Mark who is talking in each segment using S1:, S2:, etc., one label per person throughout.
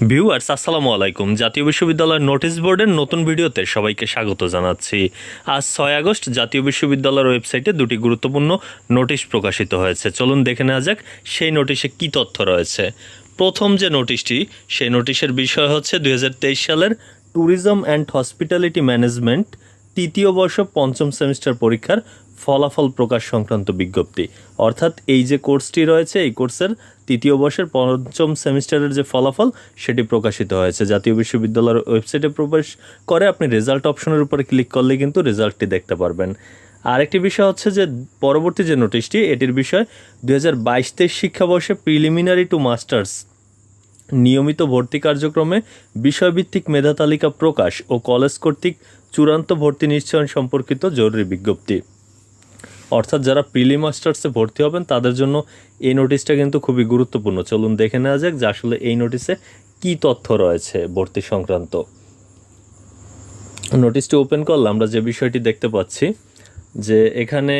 S1: Viewers, আসসালামু আলাইকুম। জাতীয় বিশ্ববিদ্যালয়ের নোটিশ বোর্ডের নতুন ভিডিওতে সবাইকে স্বাগত জানাচ্ছি। আজ ছয় আগস্ট, জাতীয় বিশ্ববিদ্যালয়ের ওয়েবসাইটে দুটি গুরুত্বপূর্ণ নোটিশ প্রকাশিত হয়েছে। চলুন দেখে নেওয়া যাক, সেই নোটিশে কি তথ্য রয়েছে। প্রথম যে নোটিশটি, সেই নোটিশের বিষয় হচ্ছে দুই হাজার তেইশ সালের ট্যুরিজম অ্যান্ড হসপিটালিটি ম্যানেজমেন্ট তৃতীয় বর্ষ পঞ্চম সেমিস্টার পরীক্ষার ফলাফল প্রকাশ সংক্রান্ত বিজ্ঞপ্তি। অর্থাৎ এই যে কোর্সটি রয়েছে, এই কোর্সের তৃতীয় বর্ষের পঞ্চম সেমিস্টারের যে ফলাফল, সেটি প্রকাশিত হয়েছে। জাতীয় বিশ্ববিদ্যালয়ের ওয়েবসাইটে প্রবেশ করে আপনি রেজাল্ট অপশনের উপরে ক্লিক করলে কিন্তু রেজাল্টটি দেখতে পারবেন। আরেকটি বিষয় হচ্ছে যে, পরবর্তী যে নোটিশটি, এটির বিষয় দু হাজার বাইশ তেইশ শিক্ষাবর্ষে প্রিলিমিনারি টু মাস্টার্স নিয়মিত ভর্তি কার্যক্রমে বিষয়ভিত্তিক মেধা তালিকা প্রকাশ ও কলেজ কর্তৃক চূড়ান্ত ভর্তি নিশ্চয়ন সম্পর্কিত জরুরি বিজ্ঞপ্তি। অর্থাৎ যারা প্রিলি মাস্টার্সে ভর্তি হবেন, তাদের জন্য এই নোটিশটা কিন্তু খুবই গুরুত্বপূর্ণ। চলুন দেখে নেওয়া যাক যে আসলে এই নোটিশে কী তথ্য রয়েছে ভর্তি সংক্রান্ত। নোটিশটি ওপেন করলে আমরা যে বিষয়টি দেখতে পাচ্ছি, যে এখানে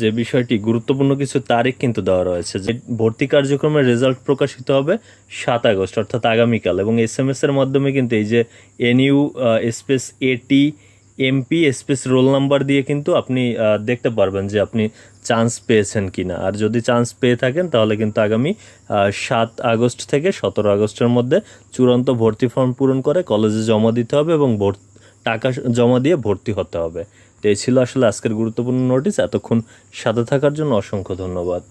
S1: যে বিষয়টি গুরুত্বপূর্ণ কিছু তারিখ কিন্তু দেওয়া রয়েছে, যে ভর্তি কার্যক্রমের রেজাল্ট প্রকাশিত হবে সাত আগস্ট, অর্থাৎ আগামীকাল। এবং এস এম এর মাধ্যমে কিন্তু এই যে এনইউ স্পেস এটি এমপি স্পেস রোল নাম্বার দিয়ে কিন্তু আপনি দেখতে পারবেন যে আপনি চান্স পেয়েছেন কিনা। আর যদি চান্স পেয়ে থাকেন, তাহলে কিন্তু আগামী সাত আগস্ট থেকে সতেরো আগস্টের মধ্যে চূড়ান্ত ভর্তি ফর্ম পূরণ করে কলেজে জমা দিতে হবে এবং ভর্তি টাকা জমা দিয়ে ভর্তি হতে হবে। তো এই ছিল আসলে আজকের গুরুত্বপূর্ণ নোটিস এতক্ষণ সাথে থাকার জন্য অসংখ্য ধন্যবাদ।